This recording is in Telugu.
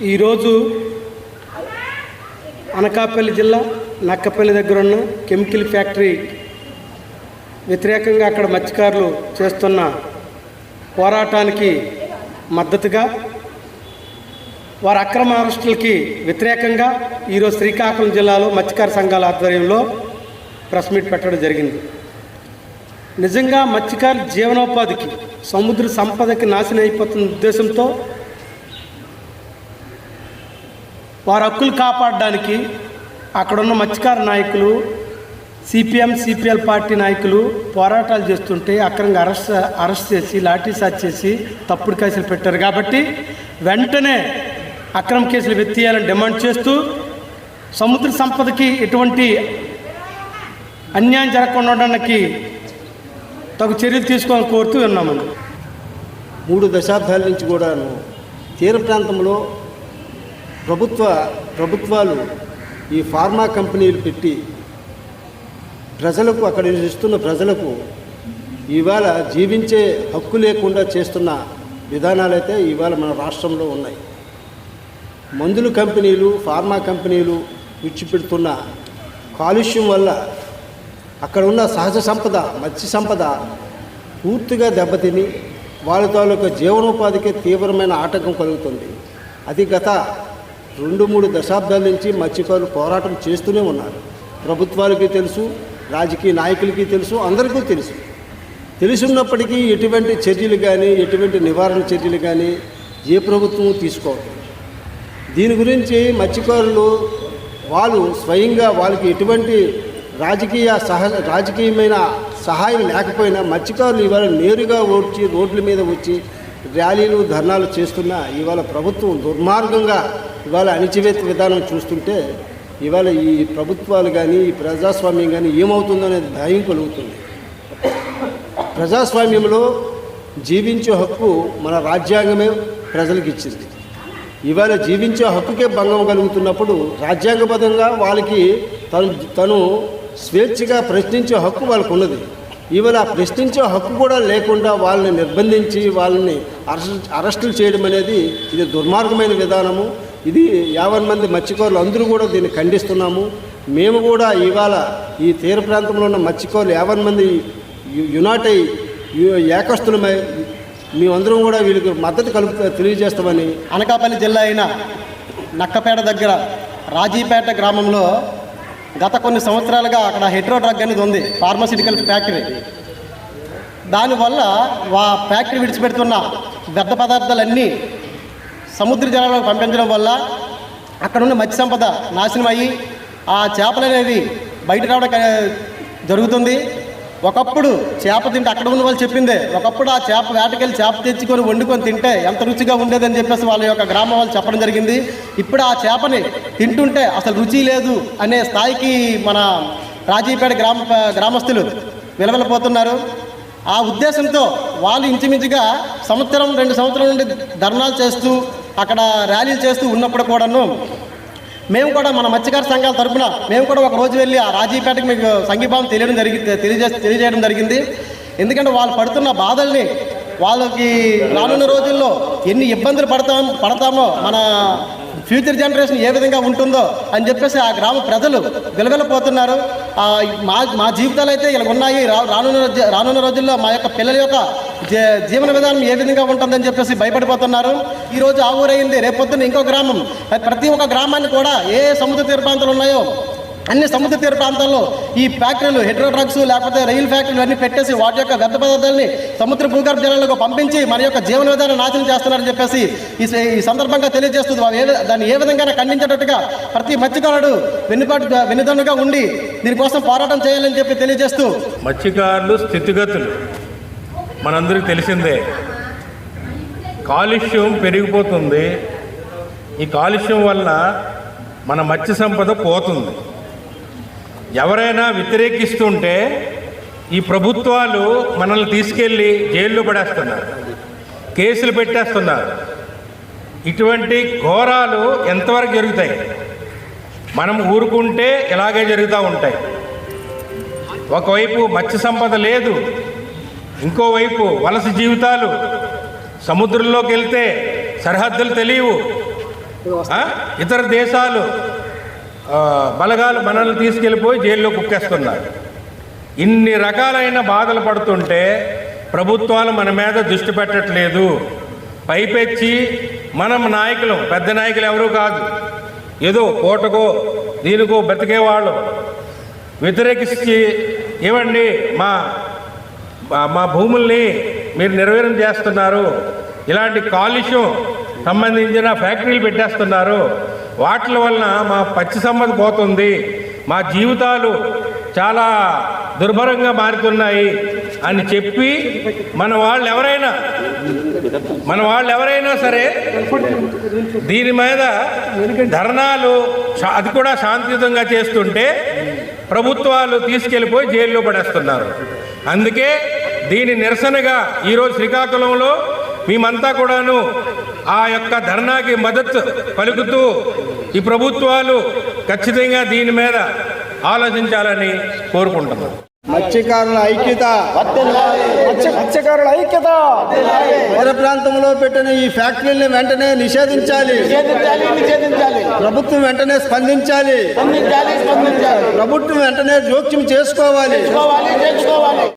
ఈరోజు అనకాపల్లి జిల్లా నక్కపల్లి దగ్గర ఉన్న కెమికల్ ఫ్యాక్టరీ వ్యతిరేకంగా అక్కడ మత్స్యకారులు చేస్తున్న పోరాటానికి మద్దతుగా వారి అక్రమ అరెస్టులకి వ్యతిరేకంగా ఈరోజు శ్రీకాకుళం జిల్లాలో మత్స్యకార సంఘాల ఆధ్వర్యంలో ప్రెస్ మీట్ పెట్టడం జరిగింది. నిజంగా మత్స్యకారుల జీవనోపాధికి సముద్ర సంపదకి నాశనం అయిపోతున్న ఉద్దేశంతో వారి హక్కులు కాపాడడానికి అక్కడున్న మత్స్యకార నాయకులు సిపిఎం సిపిఎల్ పార్టీ నాయకులు పోరాటాలు చేస్తుంటే అక్రంగా అరెస్ట్ అరెస్ట్ చేసి లాఠీ చార్జ్ చేసి తప్పుడు కేసులు పెట్టారు. కాబట్టి వెంటనే అక్రమ కేసులు వెత్తియాలని డిమాండ్ చేస్తూ సముద్ర సంపదకి ఎటువంటి అన్యాయం జరగకుండా ఉండడానికి తగు చర్యలు తీసుకోవాలని కోరుతూ ఉన్నామండి. మూడు దశాబ్దాల నుంచి కూడాను తీర ప్రాంతంలో ప్రభుత్వ ప్రభుత్వాలు ఈ ఫార్మా కంపెనీలు పెట్టి ప్రజలకు అక్కడ ఇస్తున్న ప్రజలకు ఇవాళ జీవించే హక్కు లేకుండా చేస్తున్న విధానాలైతే ఇవాళ మన రాష్ట్రంలో ఉన్నాయి. మందులు కంపెనీలు ఫార్మా కంపెనీలు విడిచిపెడుతున్న కాలుష్యం వల్ల అక్కడ ఉన్న సహజ సంపద మత్స్య సంపద పూర్తిగా దెబ్బతిని వాళ్ళ తాలూకా జీవనోపాధికి తీవ్రమైన ఆటంకం కలుగుతుంది. అది గత రెండు మూడు దశాబ్దాల నుంచి మత్స్యకారులు పోరాటం చేస్తూనే ఉన్నారు. ప్రభుత్వాలకి తెలుసు రాజకీయ నాయకులకి తెలుసు అందరికీ తెలుసు. తెలుసున్నప్పటికీ ఎటువంటి చర్యలు కానీ ఎటువంటి నివారణ చర్యలు కానీ ఏ ప్రభుత్వం తీసుకోవాలి దీని గురించి మత్స్యకారులు వాళ్ళు స్వయంగా వాళ్ళకి ఎటువంటి రాజకీయ సహ రాజకీయమైన సహాయం లేకపోయినా మత్స్యకారులు ఇవాళ నేరుగా ఓడ్చి రోడ్ల మీద వచ్చి ర్యాలీలు ధర్నాలు చేస్తున్న ఇవాళ ప్రభుత్వం దుర్మార్గంగా ఇవాళ అణిచివేత విధానం చూస్తుంటే ఇవాళ ఈ ప్రభుత్వాలు కానీ ఈ ప్రజాస్వామ్యం కానీ ఏమవుతుందో అనేది భయం కలుగుతుంది. ప్రజాస్వామ్యంలో జీవించే హక్కు మన రాజ్యాంగమే ప్రజలకు ఇచ్చింది. ఇవాళ జీవించే హక్కుకే భంగం కలుగుతున్నప్పుడు రాజ్యాంగబద్ధంగా వాళ్ళకి తను తను స్వేచ్ఛగా ప్రశ్నించే హక్కు వాళ్ళకు ఉన్నది ఇవాళ ఆ ప్రశ్నించే హక్కు కూడా లేకుండా వాళ్ళని నిర్బంధించి వాళ్ళని అరెస్ట్ అరెస్టులు చేయడం అనేది ఇది దుర్మార్గమైన విధానము. ఇది యావన్ మంది మత్స్యకారులు అందరూ కూడా దీన్ని ఖండిస్తున్నాము. మేము కూడా ఇవాళ ఈ తీర ప్రాంతంలో ఉన్న మత్స్యకారులు యావన్ మంది యునైట్ అయి ఏకస్తులమై మేమందరం కూడా వీళ్ళకి మద్దతు కలుపు తెలియజేస్తామని అనకాపల్లి జిల్లా అయిన నక్కపేట దగ్గర రాజీపేట గ్రామంలో గత కొన్ని సంవత్సరాలుగా అక్కడ హెట్రో డ్రగ్ అనేది ఉంది ఫార్మాసిటికల్ ఫ్యాక్టరీ. దానివల్ల వా ఫ్యాక్టరీ విడిచిపెడుతున్న వ్యర్థ పదార్థాలన్నీ సముద్ర జలాలకు పంపించడం వల్ల అక్కడ ఉన్న మత్స్య సంపద నాశనం అయ్యి ఆ చేపలు అనేవి బయట రావడం జరుగుతుంది. ఒకప్పుడు చేప తింటే అక్కడ ఉన్న వాళ్ళు చెప్పిందే ఒకప్పుడు ఆ చేప వేటకెళ్ళి చేప తెచ్చుకొని వండుకొని తింటే ఎంత రుచిగా ఉండేదని చెప్పేసి వాళ్ళ యొక్క గ్రామం వాళ్ళు చెప్పడం జరిగింది. ఇప్పుడు ఆ చేపని తింటుంటే అసలు రుచి లేదు అనే స్థాయికి మన రాజీపేట గ్రామ గ్రామస్తులు విలవెలపోతున్నారు. ఆ ఉద్దేశంతో వాళ్ళు ఇంచుమించుగా సంవత్సరం రెండు సంవత్సరాల నుండి ధర్నాలు చేస్తూ అక్కడ ర్యాలీలు చేస్తూ ఉన్నప్పుడు కూడాను మేము కూడా మన మత్స్యకార సంఘాల తరఫున మేము కూడా ఒక రోజు వెళ్ళి ఆ రాజీపేటకు మీకు సంఘీభావం తెలియడం జరిగింది తెలియజే తెలియజేయడం జరిగింది. ఎందుకంటే వాళ్ళు పడుతున్న బాధల్ని వాళ్ళకి రానున్న రోజుల్లో ఎన్ని ఇబ్బందులు పడతాం పడతామో మన ఫ్యూచర్ జనరేషన్ ఏ విధంగా ఉంటుందో అని చెప్పేసి ఆ గ్రామ ప్రజలు విలవిలపోతున్నారు. మా మా జీవితాలు అయితే ఇలా ఉన్నాయి. రా- రానున్న రోజు- రానున్న రోజుల్లో మా యొక్క పిల్లల యొక్క జీవన విధానం ఏ విధంగా ఉంటుందని చెప్పేసి భయపడిపోతున్నారు. ఈ రోజు ఆ ఊరైంది రేపొద్దున ఇంకో గ్రామం. ప్రతి ఒక్క గ్రామాన్ని కూడా ఏ సముద్ర తీర ప్రాంతాలు ఉన్నాయో అన్ని సముద్ర తీర ప్రాంతాల్లో ఈ ఫ్యాక్టరీలు హెడ్రోడ్రగ్స్ లేకపోతే రైల్ ఫ్యాక్టరీలు అన్ని పెట్టేసి వాటి యొక్క వ్యర్థ పదార్థాలని సముద్ర భూగర్భ జలాలకు పంపించి మన యొక్క జీవన విధానం నాశనం చేస్తున్నారని చెప్పేసి ఈ స- ఈ సందర్భంగా తెలియజేస్తుంది. వాళ్ళు ఏ దాన్ని ఏ విధంగా ఖండించేటట్టుగా ప్రతి మత్స్యకారుడు వెన్నుపాటు వెన్నుదన్నుగా ఉండి దీనికోసం పోరాటం చేయాలని చెప్పి తెలియజేస్తూ మత్స్యకారులు స్థితిగతులు. మనందరికీ తెలిసిందే. కాలుష్యం పెరిగిపోతుంది. ఈ కాలుష్యం వల్ల మన మత్స్య సంపద పోతుంది. ఎవరైనా వ్యతిరేకిస్తుంటే ఈ ప్రభుత్వాలు మనల్ని తీసుకెళ్ళి జైల్లో పడేస్తున్నారు కేసులు పెట్టేస్తున్నారు. ఇటువంటి ఘోరాలు ఎంతవరకు జరుగుతాయి? మనం ఊరుకుంటే ఇలాగే జరుగుతూ ఉంటాయి. ఒకవైపు మత్స్య సంపద లేదు ఇంకోవైపు వలస జీవితాలు సముద్రంలోకి వెళ్తే సరిహద్దులు తెలియవు ఇతర దేశాలు బలగాలు మనల్ని తీసుకెళ్ళిపోయి జైల్లో కుక్కేస్తున్నారు. ఇన్ని రకాలైన బాధలు పడుతుంటే ప్రభుత్వాలు మన మీద దృష్టి పెట్టట్లేదు. పైపెచ్చి మనం నాయకులు పెద్ద నాయకులు ఎవరూ కాదు. ఏదో కోటకో దీనికో బ్రతికేవాళ్ళు వ్యతిరేకించి ఇవ్వండి మా మా- మా భూముల్ని మీరు నిర్వీర్యం చేస్తున్నారు. ఇలాంటి కాలుష్యం సంబంధించిన ఫ్యాక్టరీలు పెట్టేస్తున్నారు. వాటి వలన మా పచ్చి సంపద పోతుంది. మా జీవితాలు చాలా దుర్భరంగా మారుతున్నాయి అని చెప్పి మన వాళ్ళు ఎవరైనా మన వాళ్ళు ఎవరైనా సరే దీని మీద ధర్నాలు అది కూడా శాంతియుతంగా చేస్తుంటే ప్రభుత్వాలు తీసుకెళ్ళిపోయి జైల్లో పడేస్తున్నారు. అందుకే దీని నిరసనగా ఈరోజు శ్రీకాకుళంలో మేమంతా కూడాను ఆ యొక్క ధర్నాకి మద్దతు పలుకుతూ ఈ ప్రభుత్వాలు ఖచ్చితంగా దీని మీద ఆలోచించాలని కోరుకుంటున్నాం. మత్స్యకారుల ఐక్యత. మత్స్యకారుల ఐక్యత. తీర ప్రాంతంలో పెట్టిన ఈ ఫ్యాక్టరీని వెంటనే నిషేధించాలి. ప్రభుత్వం వెంటనే స్పందించాలి. ప్రభుత్వం వెంటనే జోక్యం చేసుకోవాలి. చేసుకోవాలి చేసుకోవాలి.